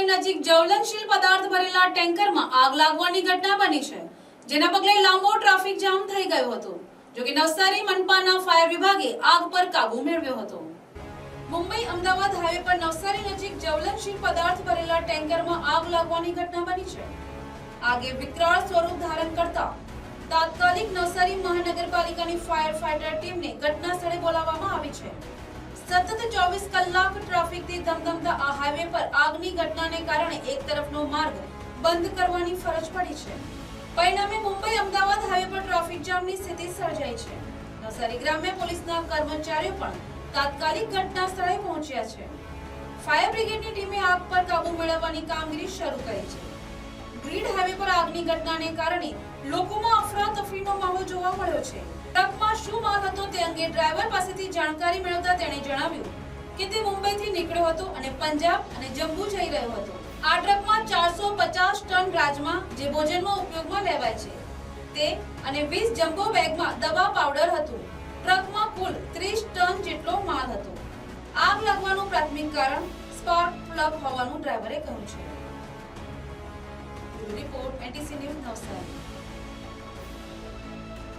નવસારી નજીક જ્વલનશીલ પદાર્થ ભરેલા ટેન્કરમાં આગ લાગવાની ઘટના બની છે, જેના પગલે લાંબો ટ્રાફિક જામ થઈ ગયો હતો, જો કે નવસારી મનપાના ફાયર વિભાગે આગ પર કાબુ મેળવ્યો હતો. મુંબઈ અમદાવાદ હાઈવે પર નવસારી નજીક જ્વલનશીલ પદાર્થ ભરેલા ટેન્કરમાં આગ લાગવાની ઘટના બની છે. આગે વિકરાળ સ્વરૂપ ધારણ કરતા તાત્કાલિક નવસારી મહાનગરપાલિકાની ફાયર ફાઈટર ટીમને ઘટના સ્થળે બોલાવવામાં આવી છે. સતત ચોવીસ કલાક ટ્રાફિકથી ધમધમતા આ હાઈવે પર આગની ઘટનાને કારણે એક તરફનો માર્ગ બંધ કરવાની ફરજ પડી છે. પરિણામે મુંબઈ, અમદાવાદ હાઈવે પર ટ્રાફિક જામની સ્થિતિ સર્જાઈ છે. નવસારી ગ્રામ્ય પોલીસના કર્મચારીઓ પણ તાત્કાલિક ઘટના સ્થળે પહોંચ્યા છે. ફાયર બ્રિગેડની ટીમે આગ પર કાબુ મેળવવાની કામગીરી શરૂ કરી છે. ગ્રીડ હાઈવે પર આગની ઘટનાને કારણે લોકોમાં અફરાતફરીનો માહોલ જોવા મળ્યો છે. ટ્રકમાં શું માલ હતો તે અંગે ડ્રાઈવર પાસેથી જાણકારી મેળવતા તેણે જણાવ્યું કે તે મુંબઈથી નીકળ્યો હતો અને પંજાબ અને જમ્મુ જઈ રહ્યો હતો. આ ટ્રકમાં ચારસો પચાસ ટન રાજમા જે ભોજનમાં ઉપયોગમાં લેવાય છે, તે અને વીસ જમ્બો બેગમાં દવા પાવડર હતું. ટ્રકમાં કુલ ત્રીસ ટન જેટલો માલ હતો. આગ લાગવાનું પ્રાથમિક કારણ સ્પાર્ક પ્લગ હોવાનું ડ્રાઈવરે કહ્યું છે. Report NTC news Navsari.